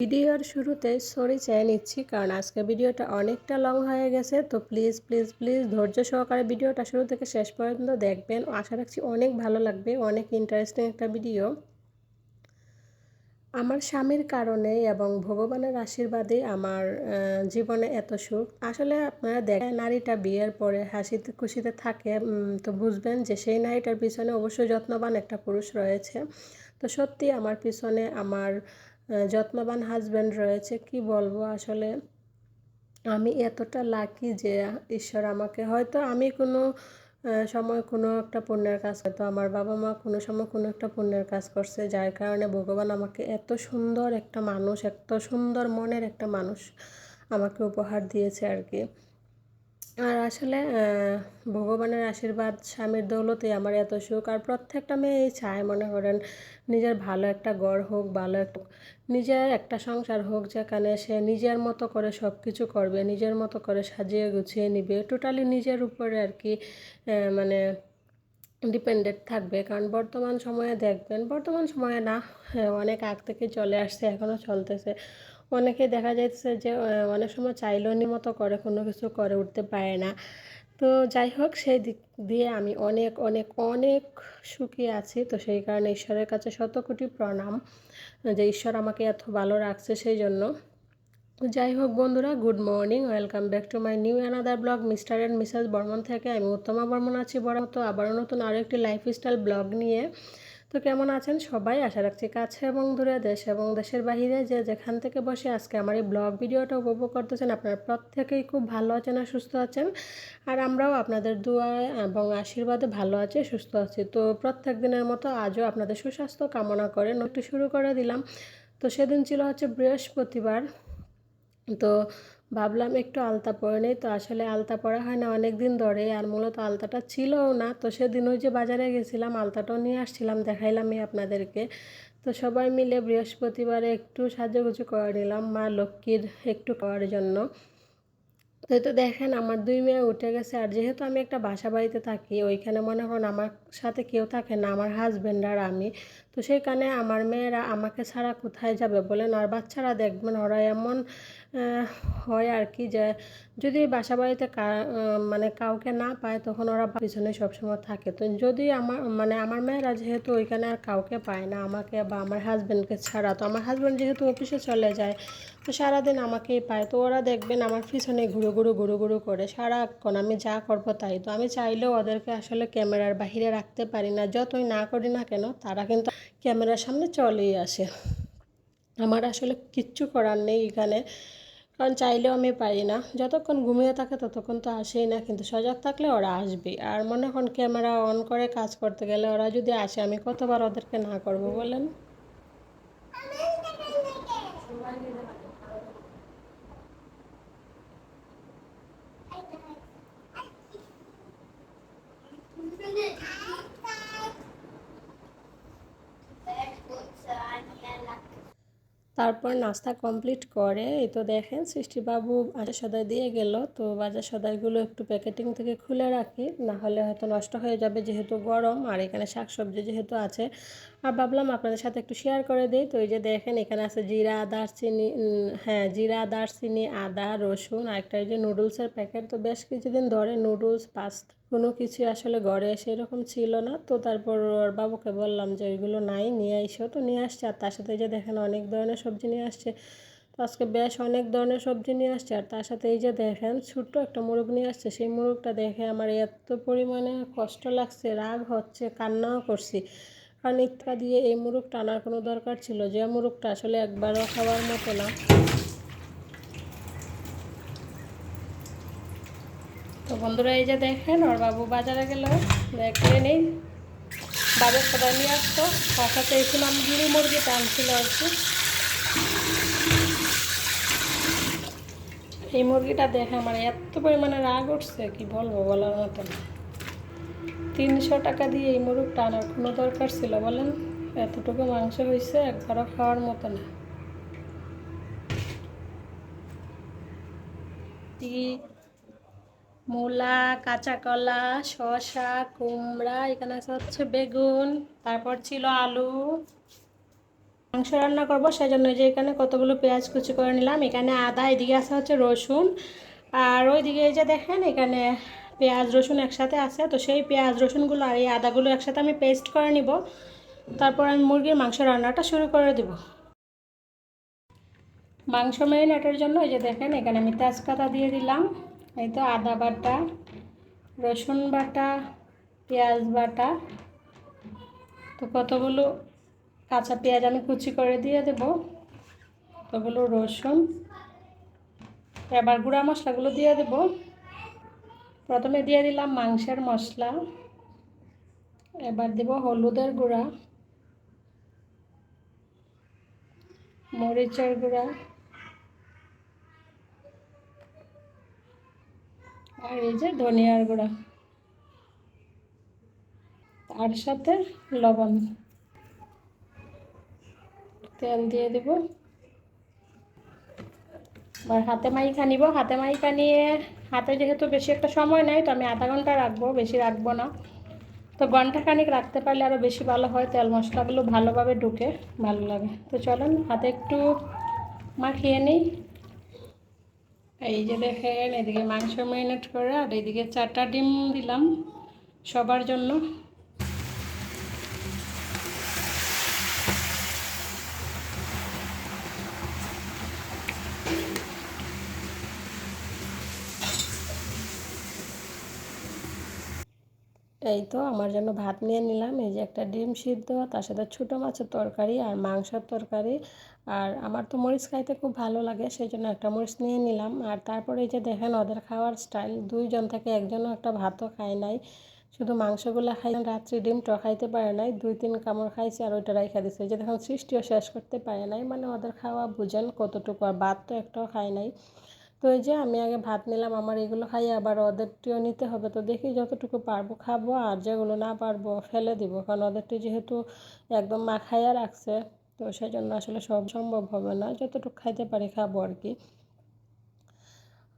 ভিডিওর শুরুতে সরি চেয়ে নিচ্ছি, কারণ আজকে ভিডিওটা অনেকটা লং হয়ে গেছে, তো প্লিজ প্লিজ প্লিজ ধৈর্য সহকারে ভিডিওটা শুরু থেকে শেষ পর্যন্ত দেখবেন। আশা রাখছি অনেক ভালো লাগবে, অনেক ইন্টারেস্টিং একটা ভিডিও আমার স্বামীর কারণে এবং ভগবানের আশীর্বাদে আমার জীবনে এত সুখ। আসলে আপনারা দেখেন, নারীটা বিয়ের পরে হাসিতে খুশিতে থাকে তো বুঝবেন যে সেই নারীটার পিছনে অবশ্যই যত্নবান একটা পুরুষ রয়েছে। তো সত্যি আমার পিছনে আমার যত্নবান হাজব্যান্ড রয়েছে, কি বলব? আসলে আমি এতটা লাকি যে ঈশ্বর আমাকে, হয়তো আমি কোনো সময় কোনো একটা পুণ্যের কাজ হয়তো আমার বাবা মা কোনো সময় কোনো একটা পুণ্যের কাজ করছে, যার কারণে ভগবান আমাকে এত সুন্দর একটা মানুষ, এত সুন্দর মনের একটা মানুষ আমাকে উপহার দিয়েছে আর কি। আর আসলে ভগবানের আশীর্বাদ স্বামীর দৌলতে আমার এত সুখ। আর প্রত্যেকটা মেয়ে চায় মনে করেন নিজের ভালো একটা গড় হোক ভালো একটা নিজের একটা সংসার হোক যেখানে সে নিজের মতো করে সব কিছু করবে নিজের মতো করে সাজিয়ে গুছিয়ে নিবে টোটালি নিজের উপরে আর কি মানে ডিপেন্ডেন্ট থাকবে। কারণ বর্তমান সময়ে দেখবেন বর্তমান সময়ে না হ্যাঁ, অনেক আগ থেকে চলে আসছে এখনও চলতেছে। অনেকে দেখা যাচ্ছে যে অনেক সময় চাইলনি মতো করে, কোনো কিছু করে উঠতে পারে না। তো যাই হোক, সেই দিক দিয়ে আমি অনেক অনেক অনেক সুখী আছি। তো সেই কারণে ঈশ্বরের কাছে শত কোটি প্রণাম, যে ঈশ্বর আমাকে এত ভালো রাখছে সেই জন্য। যাই হোক বন্ধুরা, good morning, welcome back to my new another vlog, mister and missus Barman থেকে। আমি উত্তমা বর্মন আছি বড় মতো আবারও নতুন আরও একটি লাইফস্টাইল ব্লগ নিয়ে তো কেমন আছেন সবাই? আশা রাখছি কাছে এবং দূরে দেশ এবং দেশের বাহিরে যে যেখান থেকে বসে আজকে আমার এই ব্লগ ভিডিওটা উপভোগ করতেছেন আপনারা প্রত্যেকেই খুব ভালো আছেন আর সুস্থ আছেন। আর আমরাও আপনাদের দোয়ায় এবং আশীর্বাদে ভালো আছি, সুস্থ আছি। তো প্রত্যেক দিনের মতো আজও আপনাদের সুস্বাস্থ্য কামনা করে একটু শুরু করে দিলাম। তো সেদিন ছিল হচ্ছে বৃহস্পতিবার। তো ভাবলাম একটু আলতা পরে নেই। তো আসলে আলতা পরা হয় না অনেক দিন ধরে আর মূলত আলতাটা ছিলও না। তো সেদিন ওই যে বাজারে গেছিলাম, আলতাটাও নিয়ে আসছিলাম, দেখাইলামই আপনাদেরকে। তো সবাই মিলে বৃহস্পতিবারে একটু সাজুগুজু করে নিলাম, মা লক্ষ্মীর একটু করার জন্য। তো তো দেখেন আমার দুই মেয়ে উঠে গেছে, আর যেহেতু আমি একটা বাসা বাড়িতে থাকি, ওইখানে মনে করেন আমার সাথে কেউ থাকে না, আমার হাজব্যান্ড আর আমি। তো সেইখানে আমার মেয়েরা আমাকে ছাড়া কোথায় যাবে বলেন? আর বাচ্চারা দেখবেন ওরা এমন হয় আর কি যে যদি বাসা বাড়িতে মানে কাউকে না পায় তখন ওরা পিছনে সবসময় থাকে। তো যদি আমার মানে আমার মেয়েরা যেহেতু ওইখানে আর কাউকে পায় না আমাকে বা আমার হাজব্যান্ডকে ছাড়া, তো আমার হাজব্যান্ড যেহেতু অফিসে চলে যায়, তো সারাদিন আমাকেই পায়। তো ওরা দেখবেন আমার পিছনে ঘুরু ঘুরু ঘুরু ঘুরু করে, সারাক্ষণ আমি যা করব তাই। তো আমি চাইলেও ওদেরকে আসলে ক্যামেরার বাহিরে রাখতে পারি না। যতই না করি না কেন, তারা কিন্তু ক্যামেরার সামনে চলেই আসে। আমার আসলে কিচ্ছু করার নেই এখানে। কারণ চাইলেও আমি পারি না। যতক্ষণ ঘুমিয়ে থাকে ততক্ষণ তো আসেই না, কিন্তু সজাগ থাকলে ওরা আসবে। আর মনে হন ক্যামেরা অন করে কাজ করতে গেলে ওরা যদি আসে, আমি কতবার ওদেরকে না করব বলেন? তারপর নাস্তা কমপ্লিট করে, এই তো দেখেন সৃষ্টিবাবু বাজার সদাই দিয়ে গেল। তো বাজার সদাইগুলো একটু প্যাকেটিং থেকে খুলে রাখি, না হলে হয়তো নষ্ট হয়ে যাবে যেহেতু গরম আর এখানে শাকসবজি যেহেতু আছে। আর ভাবলাম আপনাদের সাথে একটু শেয়ার করে দিই। তো এই যে দেখেন এখানে আছে জিরা, দারচিনি হ্যাঁ জিরা, দারচিনি, আদা, রসুন, আর একটা এই যে নুডলসের প্যাকেট তো বেশ কিছুদিন ধরে নুডলস পাস্তা কোনো কিছু আসলে ঘরে সেরকম ছিল না। তো তারপর ওর বাবুকে বললাম যে, ওইগুলো নাই, নিয়ে এসো তো নিয়ে আসছে, আর তার সাথে যে দেখেন অনেক ধরনের সবজি নিয়ে আসছে। তো আজকে বেশ অনেক ধরনের সবজি নিয়ে আসছে, আর তার সাথে এই যে দেখেন ছোট্ট একটা মুরগ নিয়ে আসছে। সেই মুরগটা দেখে আমার এত পরিমাণে কষ্ট লাগছে, রাগ হচ্ছে, কান্নাও করছি। কারণ ইত্যা দিয়ে এই মুরগটা আনার কোনো দরকার ছিল যে, মুরগটা আসলে একবারও খাওয়ার মতো না। তো বন্ধুরা, এই যে দেখেন, ওর বাবু বাজারে গেল। দেখলে নেই। বাজার সবাই নিয়ে আসতো। সাথে এসেছিলাম গিরি মুরগিটা আনছিল আর কি। এই মুরগিটা দেখে, আমার এত পরিমাণে রাগ উঠছে, কি বলব বলার মতো না। তিনশো টাকা দিয়ে এই মুরগটা আনার কোনো দরকার ছিল বলেন? এতটুকু মাংস হয়েছে, একবারও খাওয়ার মতো না। মূলা, কাঁচা কলা, শসা, কুমড়া, এখানে হচ্ছে বেগুন, তারপর ছিল আলু। মাংস রান্না করব সেই জন্য যে এখানে কতগুলো পেঁয়াজ কুচি করে নিলাম। এখানে আদা, এদিকে আছে হচ্ছে রসুন। আর ওইদিকে এই যে দেখেন, এখানে পেঁয়াজ, রসুন একসাথে আছে। তো সেই পেঁয়াজ, রসুনগুলো আর এই আদাগুলো একসাথে আমি পেস্ট করে নিব। তারপর আমি মুরগির মাংস রান্নাটা শুরু করে দেব। মাংস ম্যারিনেটের জন্য এই যে দেখেন, এখানে আমি তেজপাতা দিয়ে দিলাম। এই তো আদা বাটা, রসুন বাটা, পেঁয়াজ বাটা। তো কতগুলো কাঁচা পেঁয়াজ আমি কুচি করে দিয়ে দেব। কতগুলো রসুন। এবার গুঁড়া মশলাগুলো দিয়ে দেব। প্রথমে দিয়ে দিলাম মাংসের মশলা। এবার দেব হলুদের গুঁড়া, মরিচের গুঁড়া। আর এই যে ধনিয়ার গুঁড়া। তার সাথে লবণ। তেল দিয়ে দেব। এবার হাতে মাইখা নিব। হাতে মাইখা নিয়ে হাতে যেহেতু বেশি একটা সময় নেই, তো আমি আধা ঘণ্টা রাখব, বেশি রাখব না। তো ঘণ্টা খানিক রাখতে পারলে আরও বেশি ভালো হয়, তেল মশলাগুলো ভালোভাবে ঢুকে, ভালো লাগে। তো চলেন, হাতে একটু মাখিয়ে নিই। এই যে দেখেন, এদিকে মাংস ম্যারিনেট করে আর এইদিকে চারটা ডিম দিলাম সবার জন্য। এই তো আমার জন্য ভাত নিয়ে নিলাম। এই যে একটা ডিম সিদ্ধ, তার সাথে ছোটো মাছের তরকারি আর মাংসের তরকারি। আর আমার তো মরিচ খাইতে খুব ভালো লাগে সেই জন্য একটা মরিচ নিয়ে নিলাম। আর তারপরে এই যে দেখেন ওদের খাওয়ার স্টাইল, দুইজন থেকে একজনও একটা ভাতও খায় নাই। শুধু মাংসগুলো খাই, রাত্রি ডিমটা খাইতে পারে নাই, দুই তিন কামড় খাইছে আর ওইটা রাইখা দিছে। যে দেখুন সৃষ্টিও শেষ করতে পারে নাই মানে ওদের খাওয়া বুঝেন কতটুকু, আর ভাত তো একটাও খায় নাই। তো এই যে আমি আগে ভাত নিলাম, আমার এগুলো খাইয়ে আবার ওদেরটিও নিতে হবে। তো দেখি যতটুকু পারব খাব, আর যেগুলো না পারব ফেলে দিব, কারণ ওদেরটি যেহেতু একদম মাখাইয়া রাখছে। তো সেই জন্য আসলে সব সম্ভব হবে না। যতটুকু খাইতে পারি খাব আর কি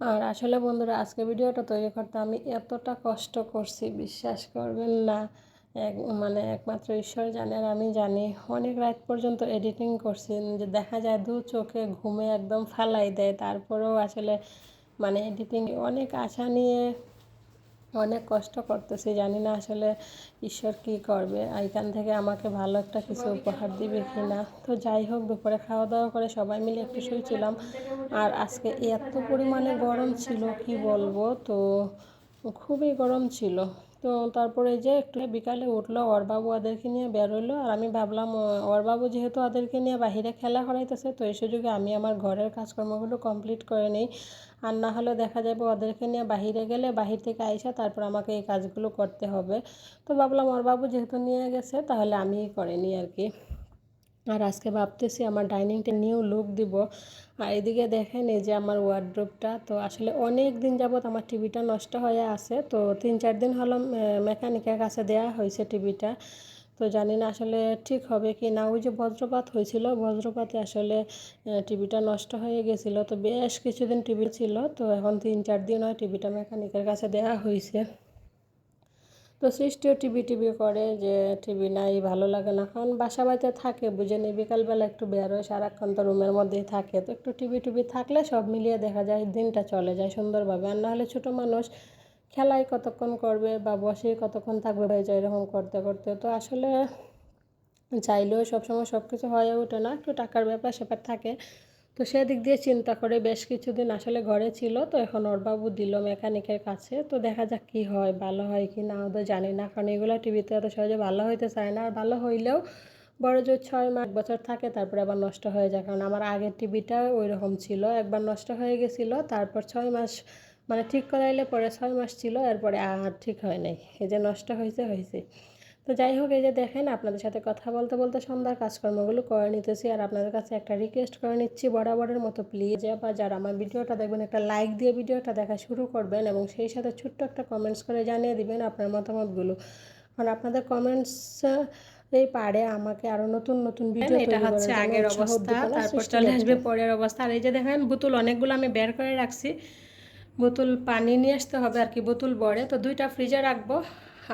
আর আসলে বন্ধুরা, আজকে ভিডিওটা তৈরি করতে আমি এতটা কষ্ট করছি, বিশ্বাস করবেন না। এক মানে একমাত্র ঈশ্বর জানে আর আমি জানি। অনেক রাত পর্যন্ত এডিটিং করছি, যে দেখা যায় দু চোখে ঘুমে একদম ফালাই দেয়। তারপরেও আসলে মানে এডিটিং অনেক আশা নিয়ে অনেক কষ্ট করতেছি, জানি না আসলে ঈশ্বর কি করবে। এখান থেকে আমাকে ভালো একটা কিছু উপহার দিবে কি না তো যাই হোক, দুপুরে খাওয়া দাওয়া করে সবাই মিলে একটু শুয়েছিলাম। আর আজকে এত পরিমাণে গরম ছিল, কি বলব? তো খুবই গরম ছিল। তো তারপরে যে একটু বিকালে উঠল, ওরবাবু ওদেরকে নিয়ে বেরোলো। আর আমি ভাবলাম ওরবাবু যেহেতু ওদেরকে নিয়ে বাহিরে খেলা করাইতেছে, তো এই সুযোগে আমি আমার ঘরের কাজকর্মগুলো কমপ্লিট করে নিই। আর না হলে দেখা যাবে ওদেরকে নিয়ে বাহিরে গেলে বাহির থেকে আইসা তারপর আমাকে এই কাজগুলো করতে হবে। তো ভাবলাম ওর বাবু যেহেতু নিয়ে গেছে, তাহলে আমিই করে আর কি। আর আজকে ভাবতেছি আমার ডাইনিংটা নিউ লুক দিব। আর এদিকে দেখেন এই যে আমার ওয়ার্ড্রোপটা, তো আসলে অনেক দিন যাবৎ আমার টিভিটা নষ্ট হয়ে আছে। তো তিন চার দিন হলো মেকানিকের কাছে দেয়া হয়েছে টিভিটা। তো জানি না আসলে ঠিক হবে কি না। ওই যে বজ্রপাত হয়েছিল, বজ্রপাতে আসলে টিভিটা নষ্ট হয়ে গেছিল। তো বেশ কিছুদিন টিভি ছিল, তো এখন তিন চার দিন হয় টিভিটা মেকানিকের কাছে দেওয়া হয়েছে তো সৃষ্টিও টিভি টিভি করে যে, টিভি নাই, ভালো লাগে না। কারণ বাসা বাড়িতে থাকে, বুঝে নি, বিকালবেলা একটু বেরোয়, সারাক্ষণ তো রুমের মধ্যেই থাকে। তো একটু টিভি টিভি থাকলে সব মিলিয়ে দেখা যায়, দিনটা চলে যায় সুন্দরভাবে। আর নাহলে ছোটো মানুষ খেলায় কতক্ষণ করবে বা বসে কতক্ষণ থাকবে ভাই যায় এরকম করতে করতে, তো আসলে চাইলেও সবসময় সব কিছু হয়ে ওঠে না, একটু টাকার ব্যাপার স্যাপার থাকে। তো সেদিক দিয়ে চিন্তা করে বেশ কিছুদিন আসলে ঘরে ছিল, তো এখন ওর বাবু দিল মেকানিকের কাছে, তো দেখা যাক কী হয়, ভালো হয় কি না তো জানি না, কারণ এগুলো টিভিতে এত সহজে ভালো হইতে চায় না, আর ভালো হইলেও বড় জোর ছয় মাস বছর থাকে, তারপরে আবার নষ্ট হয়ে যায়, কারণ আমার আগের টিভিটা ওই রকম ছিল, একবার নষ্ট হয়ে গেছিল, তারপর ছয় মাস মানে ঠিক করাইলে পরে ছয় মাস ছিল এরপরে আর ঠিক হয় নাই। এই যে নষ্ট হয়েছে হয়েছে তো যাই হোক এই যে দেখেন আপনাদের সাথে কথা বলতে বলতে সন্ধ্যার কাজকর্মগুলো করে নিতেছি আর আপনাদের কাছে একটা রিকোয়েস্ট করে নিচ্ছি বরাবরের মতো প্লিজ বা যারা আমার ভিডিওটা দেখবেন একটা লাইক দিয়ে ভিডিওটা দেখা শুরু করবেন এবং সেই সাথে ছোট্ট একটা কমেন্টস করে জানিয়ে দিবেন আপনার মতামতগুলো। কারণ আপনাদের কমেন্টস এই পারে আমাকে আরও নতুন নতুন ভিডিও এটা হচ্ছে আগের অবস্থা তারপর চলে আসবে পরের অবস্থা। আর এই যে দেখেন বোতল অনেকগুলো আমি বের করে রাখছি। বোতল পানি নিয়ে আসতে হবে আর কি, বোতল বড়ে। তো দুইটা ফ্রিজে রাখব।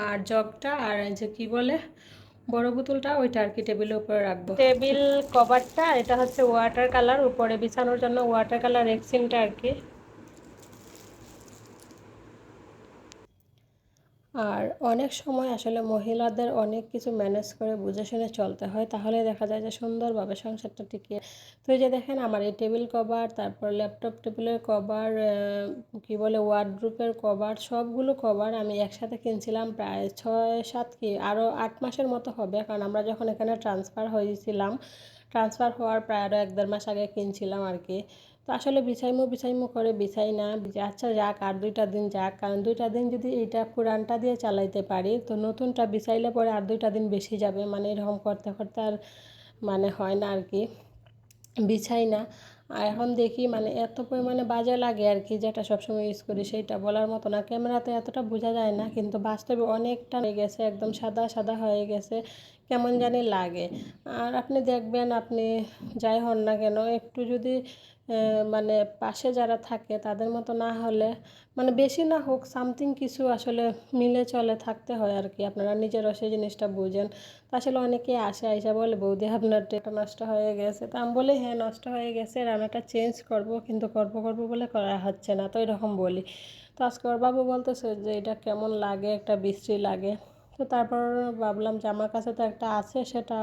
আর জগটা আর যে কি বলে, বড় বোতলটা ওইটা আর কি টেবিলের উপরে রাখব। টেবিল কভারটা, এটা হচ্ছে ওয়াটার কালার উপরে বিছানোর জন্য ওয়াটার কালার এক্সিনটা আর কি। আর অনেক সময় আসলে মহিলাদের অনেক কিছু ম্যানেজ করে বুঝে শুনে চলতে হয়, তাহলে দেখা যায় যে সুন্দরভাবে সংসারটা টিকিয়ে তো এই যে দেখেন আমার এই টেবিল কভার, তারপর ল্যাপটপ টেবিলের কভার কি বলে ওয়ার্ড্রুপের কভার, সবগুলো কভার আমি একসাথে কিনছিলাম প্রায় ছয় সাত কি আরও আট মাসের মতো হবে, কারণ আমরা যখন এখানে ট্রান্সফার হয়েছিলাম ট্রান্সফার হওয়ার প্রায় আরও এক দেড় মাস আগে কিনছিলাম আর কি। তো আসলে বিছাইমো বিছাইমো করে বিছাই না। আচ্ছা যাক, আর দুইটা দিন যাক। কারণ দুইটা দিন যদি এইটা পুরানটা দিয়ে চালাইতে পারি, তো নতুনটা বিছাইলে পরে আর দুইটা দিন বেশি যাবে। মানে এরকম করতে করতে আর মানে হয় না আর কি বিছাই না। আর এখন দেখি মানে এত পরিমাণে বাজে লাগে আর কি যেটা সবসময় ইউজ করি সেইটা বলার মতো না। ক্যামেরাতে এতটা বোঝা যায় না, কিন্তু বাস্তবে অনেকটা হয়ে গেছে, একদম সাদা সাদা হয়ে গেছে, কেমন জানি লাগে। আর আপনি দেখবেন, আপনি যাই হন না কেন, একটু যদি মানে পাশে যারা থাকে তাদের মতো না হলে মানে বেশি না হোক সামথিং কিছু আসলে মিলে চলে থাকতে হয় আর কি। আপনারা নিজেরও সেই জিনিসটা বুঝেন। তো আসলে অনেকে আসে, আইসা বলে, বৌদি, আপনার এটা নষ্ট হয়ে গেছে। তা আমি বলি হ্যাঁ নষ্ট হয়ে গেছে রান্নাটা চেঞ্জ করব, কিন্তু করব করব বলে করা হচ্ছে না। তো এরকম বলি। তো আজকে ওর বাবু বলতেছে যে, এটা কেমন লাগে? একটা বিশ্রী লাগে। তো তারপর ভাবলাম যে আমার কাছে তো একটা আছে, সেটা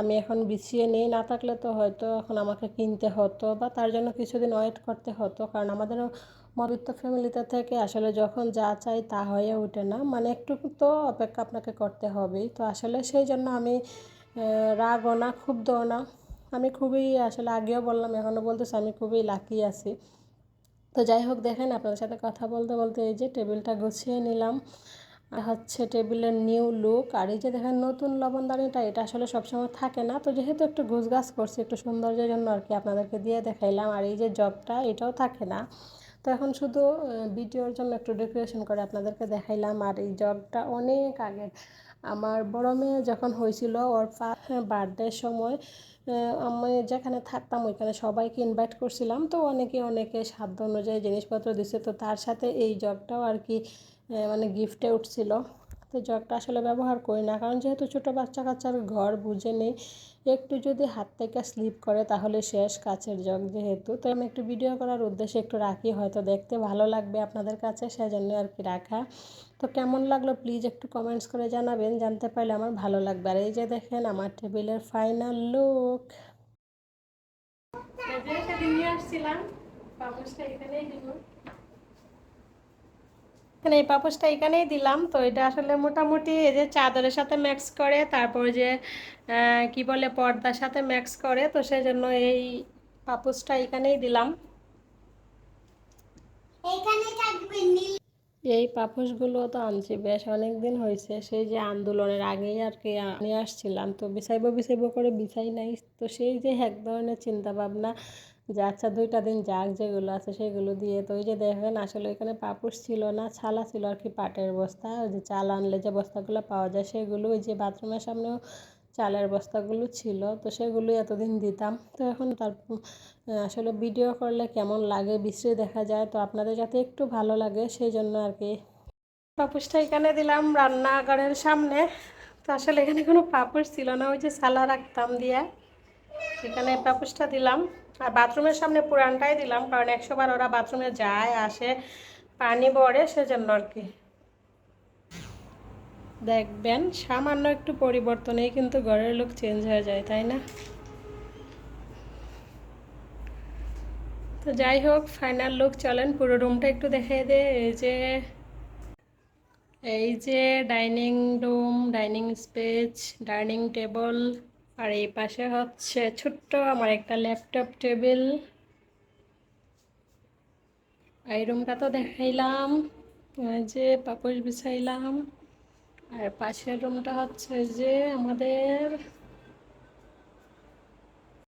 আমি এখন বিছিয়ে নেই। না থাকলে তো হয়তো এখন আমাকে কিনতে হতো বা তার জন্য কিছুদিন ওয়েট করতে হতো। কারণ আমাদের মবিত্ব ফ্যামিলিতে থেকে আসলে যখন যা চাই তা হয়ে ওঠে না। মানে একটু তো অপেক্ষা আপনাকে করতে হবেই। তো আসলে সেই জন্য আমি রাগও না, ক্ষুব্ধও না। আমি খুবই আসলে আগেও বললাম, এখনও বলতেছি, আমি খুবই লাকি আছি। তো যাই হোক, দেখেন আপনাদের সাথে কথা বলতে বলতে এই যে টেবিলটা গুছিয়ে নিলাম। হচ্ছে টেবিলের নিউ লুক। আর এই যে দেখেন নতুন লবণদানিটা এটা আসলে সবসময় থাকে না। তো যেহেতু একটু গাছ করছি, একটু সৌন্দর্যের জন্য আর কি আপনাদেরকে দিয়ে দেখাইলাম। আর এই যে জগটা, এটাও থাকে না। তো এখন শুধু ভিডিওর জন্য একটু ডেকোরেশন করে আপনাদেরকে দেখাইলাম। আর এই জগটা অনেক আগের আমার বড় মেয়ে যখন হয়েছিল, ওর বার্থডের সময় আমি যেখানে থাকতাম, ওইখানে সবাইকে ইনভাইট করছিলাম। তো অনেকে অনেকে সাধ্য অনুযায়ী জিনিসপত্র দিছে। তো তার সাথে এই জগটাও আর কি মানে গিফটে উঠছিল। তো জগটা আসলে ব্যবহার করি না, কারণ যেহেতু ছোটো বাচ্চা কাচ্চার ঘর বুঝে নেই, একটু যদি হাত থেকে স্লিপ করে তাহলে শেষ কাছের জগ যেহেতু। তো আমি একটু ভিডিও করার উদ্দেশ্যে একটু রাখি, হয়তো দেখতে ভালো লাগবে আপনাদের কাছে সেজন্য আর কি রাখা। তো কেমন লাগল প্লিজ একটু কমেন্টস করে জানাবেন, জানতে পারলে আমার ভালো লাগবে। আর এই যে দেখেন আমার টেবিলের ফাইনাল লুক আসছিলাম এখানে এই পাপোশটা এখানেই দিলাম। তো এটা আসলে মোটামুটি এই যে চাদরের সাথে ম্যাক্স করে তারপর যে কি বলে পর্দার সাথে ম্যাক্স করে তো সেই জন্য এই পাপোশটা এখানেই দিলাম। এই পাপোশগুলো তো আনছি বেশ অনেক দিন হয়েছে। সেই যে আন্দোলনের আগেই আর কি নিয়ে আসছিলাম। তো বিছাইব বিছাইব করে বিছাই নাই। তো সেই যে এক ধরনের চিন্তা ভাবনা যে আচ্ছা দুইটা দিন যাক যেগুলো আছে সেগুলো দিয়ে তো ওই যে দেখবেন আসলে এখানে পাপুস ছিল না, ছালা ছিল আর কি পাটের বস্তা। ওই যে চাল আনলে যে বস্তাগুলো পাওয়া যায় সেগুলো ওই যে বাথরুমের সামনেও চালের বস্তাগুলো ছিল, তো সেগুলো এতদিন দিতাম। তো এখন তার আসলে ভিডিও করলে কেমন লাগে বিশ্রী দেখা যায়, তো আপনাদের যাতে একটু ভালো লাগে সেই জন্য আর কি। পাপুসটা এখানে দিলাম রান্নাঘরের সামনে। তো আসলে এখানে কোনো পাপুস ছিল না, ওই যে সালা রাখতাম দিয়া। এখানে পাপুসটা দিলাম। আর বাথরুমের সামনে পুরানটাই দিলাম, কারণ একশোবার ওরা বাথরুমে যায়, আসে, পানি পড়ে, সেজন্য আর কি। দেখবেন, সামান্য একটু পরিবর্তনেই কিন্তু ঘরের লোক চেঞ্জ হয়ে যায়, তাই না? তো যাই হোক ফাইনাল লুক চলেন পুরো রুমটা একটু দেখিয়ে দে এই যে এই যে dining room dining space dining table আর এই পাশে হচ্ছে ছোট্ট আমার একটা ল্যাপটপ টেবিল। এই রুমটা তো দেখাইলাম যে পাপোশ বিছাইলাম। আর পাশের রুমটা হচ্ছে যে আমাদের